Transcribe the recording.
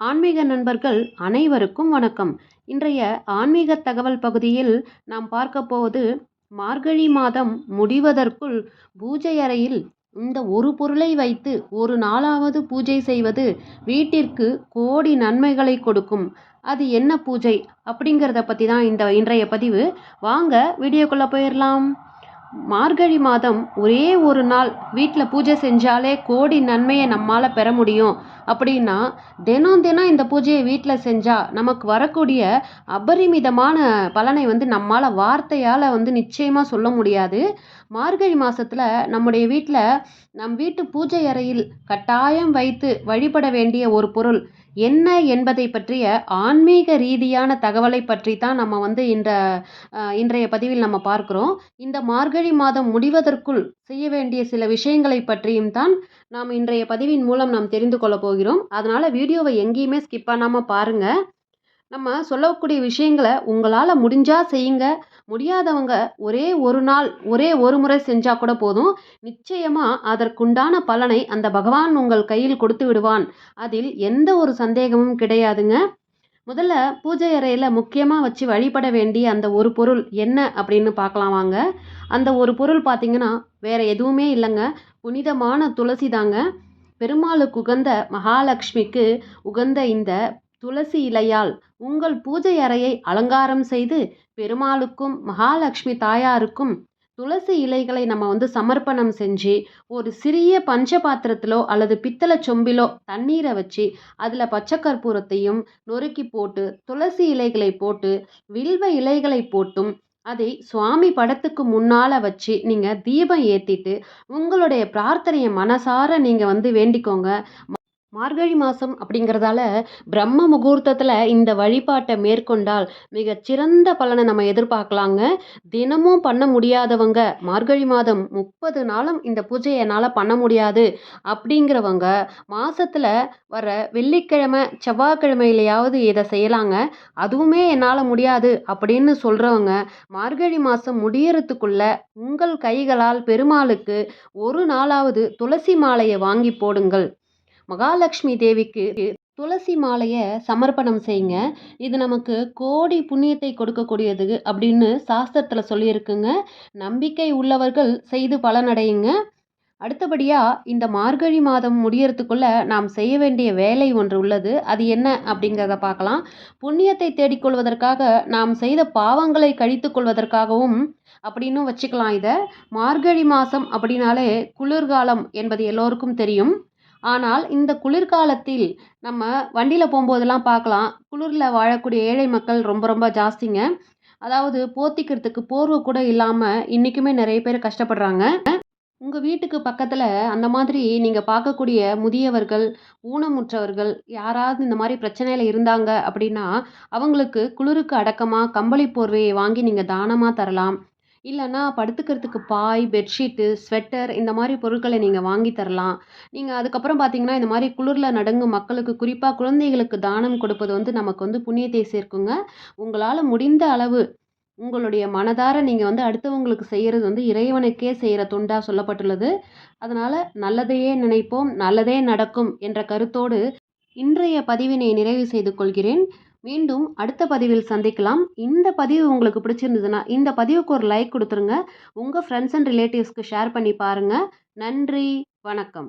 ஆன்மீக நண்பர்கள் அனைவருக்கும் வணக்கம். இன்றைய ஆன்மீக தகவல் பகுதியில் நாம் பார்க்க போவது மார்கழி மாதம் முடிவதற்குள் பூஜை அறையில் இந்த ஒரு பொருளை வைத்து ஒரு நாளாவது பூஜை செய்வது வீட்டிற்கு கோடி நன்மைகளை கொடுக்கும். அது என்ன பூஜை? அப்படிங்கிறத பற்றி தான் இந்த இன்றைய பதிவு. வாங்க வீடியோக்குள்ளே போயிடலாம். மார்கழி மாதம் ஒரே ஒரு நாள் வீட்டில் பூஜை செஞ்சாலே கோடி நன்மையை நம்மால் பெற முடியும். அப்படின்னா தினம் தினம் இந்த பூஜையை வீட்டில் செஞ்சால் நமக்கு வரக்கூடிய அபரிமிதமான பலனை வந்து நம்மால் வார்த்தையால் வந்து நிச்சயமாக சொல்ல முடியாது. மார்கழி மாதத்தில் நம்முடைய வீட்டில் நம் வீட்டு பூஜை அறையில் கட்டாயம் வைத்து வழிபட வேண்டிய ஒரு பொருள் என்ன என்பதை பற்றிய ஆன்மீக ரீதியான தகவலை பற்றி தான் நம்ம வந்து இந்த இன்றைய பதிவில் நம்ம பார்க்குறோம். இந்த மார்கழி மாதம் முடிவதற்குள் செய்ய வேண்டிய சில விஷயங்களை பற்றியும் தான் நாம் இன்றைய பதிவின் மூலம் நாம் தெரிந்து கொள்ள போகிறோம். அதனால் வீடியோவை எங்கேயுமே ஸ்கிப் பண்ணாமல் பாருங்கள் நம்ம சொல்லக்கூடிய விஷயங்களை உங்களால் முடிஞ்சால் செய்யுங்க. முடியாதவங்க ஒரே ஒரு நாள் ஒரே ஒரு முறை செஞ்சால் கூட போதும். நிச்சயமாக அதற்குண்டான பலனை அந்த பகவான் உங்கள் கையில் கொடுத்து விடுவான். அதில் எந்த ஒரு சந்தேகமும் கிடையாதுங்க. முதல்ல பூஜை அறையில் முக்கியமாக வச்சு வழிபட வேண்டிய அந்த ஒரு பொருள் என்ன அப்படின்னு பார்க்கலாம் வாங்க. அந்த ஒரு பொருள் பார்த்திங்கன்னா வேறு எதுவுமே இல்லைங்க. புனிதமான துளசி தாங்க பெருமாளுக்கு உகந்த மகாலட்சுமிக்கு உகந்த இந்த துளசி இலையால் உங்கள் பூஜை அறையை அலங்காரம் செய்து பெருமாளுக்கும் மகாலட்சுமி தாயாருக்கும் துளசி இலைகளை நம்ம வந்து சமர்ப்பணம் செஞ்சு ஒரு சிறிய பஞ்ச பாத்திரத்திலோ அல்லது பித்தளை சொம்பிலோ தண்ணீரை வச்சு அதில் பச்சை கற்பூரத்தையும் நொறுக்கி போட்டு துளசி இலைகளை போட்டு வில்வ இலைகளை போட்டும் அதை சுவாமி படத்துக்கு முன்னால் வச்சு நீங்கள் தீபம் ஏற்றிட்டு உங்களுடைய பிரார்த்தனையை மனசார நீங்கள் வந்து வேண்டிக்கோங்க. மார்கழி மாதம் அப்படிங்கிறதால பிரம்ம முகூர்த்தத்தில் இந்த வழிபாட்டை மேற்கொண்டால் மிகச்சிறந்த பலனை நம்ம எதிர்பார்க்கலாங்க. தினமும் பண்ண முடியாதவங்க மார்கழி மாதம் முப்பது நாளும் இந்த பூஜையை என்னால் பண்ண முடியாது அப்படிங்கிறவங்க மாதத்தில் வர வெள்ளிக்கிழமை செவ்வாய்க்கிழமையிலையாவது இதை செய்யலாங்க. அதுவுமே என்னால் முடியாது அப்படின்னு சொல்கிறவங்க மார்கழி மாதம் முடியறதுக்குள்ள உங்கள் கைகளால் பெருமாளுக்கு ஒரு நாளாவது துளசி மாலையை வாங்கி போடுங்கள். மகாலட்சுமி தேவிக்கு துளசி மாலையை சமர்ப்பணம் செய்யுங்க. இது நமக்கு கோடி புண்ணியத்தை கொடுக்கக்கூடியது அப்படின்னு சாஸ்திரத்தில் சொல்லியிருக்குங்க. நம்பிக்கை உள்ளவர்கள் செய்து பலனடையுங்க. அடுத்தபடியாக இந்த மார்கழி மாதம் முடியறதுக்குள்ள நாம் செய்ய வேண்டிய வேலை ஒன்று உள்ளது. அது என்ன அப்படிங்கிறத பார்க்கலாம். புண்ணியத்தை தேடிக்கொள்வதற்காக நாம் செய்த பாவங்களை கழித்து கொள்வதற்காகவும் அப்படின்னு வச்சுக்கலாம் இதை. மார்கழி மாதம் அப்படின்னாலே குளிர்காலம் என்பது எல்லோருக்கும் தெரியும். ஆனால் இந்த குளிர்காலத்தில் நம்ம வண்டியில் போகும்போதெல்லாம் பார்க்கலாம். குளிரில் வாழக்கூடிய ஏழை மக்கள் ரொம்ப ரொம்ப ஜாஸ்திங்க. அதாவது போத்திக்கிறதுக்கு போர்வை கூட இல்லாமல் இன்றைக்குமே நிறைய பேர் கஷ்டப்படுறாங்க. உங்கள் வீட்டுக்கு பக்கத்தில் அந்த மாதிரி நீங்கள் பார்க்கக்கூடிய முதியவர்கள் ஊனமுற்றவர்கள் யாராவது இந்த மாதிரி பிரச்சனையில் இருந்தாங்க அப்படின்னா அவங்களுக்கு குளிருக்கு அடக்கமாக கம்பளி போர்வையை வாங்கி நீங்கள் தானமாக தரலாம். இல்லைன்னா படுத்துக்கிறதுக்கு பாய் பெட்ஷீட்டு ஸ்வெட்டர் இந்த மாதிரி பொருட்களை நீங்கள் வாங்கி தரலாம். நீங்கள் அதுக்கப்புறம் பார்த்தீங்கன்னா இந்த மாதிரி குளிரில் நடங்கும் மக்களுக்கு குறிப்பாக குழந்தைகளுக்கு தானம் கொடுப்பது வந்து நமக்கு வந்து புண்ணியத்தை சேர்க்குங்க. உங்களால் முடிந்த அளவு உங்களுடைய மனதார நீங்கள் வந்து அடுத்தவங்களுக்கு செய்கிறது வந்து இறைவனுக்கே செய்கிற தொண்டாக சொல்லப்பட்டுள்ளது. அதனால் நல்லதையே நினைப்போம் நல்லதே நடக்கும் என்ற கருத்தோடு இன்றைய பதிவினை நிறைவு செய்து கொள்கிறேன். மீண்டும் அடுத்த பதிவில் சந்திக்கலாம். இந்த பதிவு உங்களுக்கு பிடிச்சிருந்ததுன்னா இந்த பதிவுக்கு ஒரு லைக் கொடுத்துருங்க. உங்கள் ஃப்ரெண்ட்ஸ் அண்ட் ரிலேட்டிவ்ஸ்க்கு ஷேர் பண்ணி பாருங்கள் நன்றி வணக்கம்.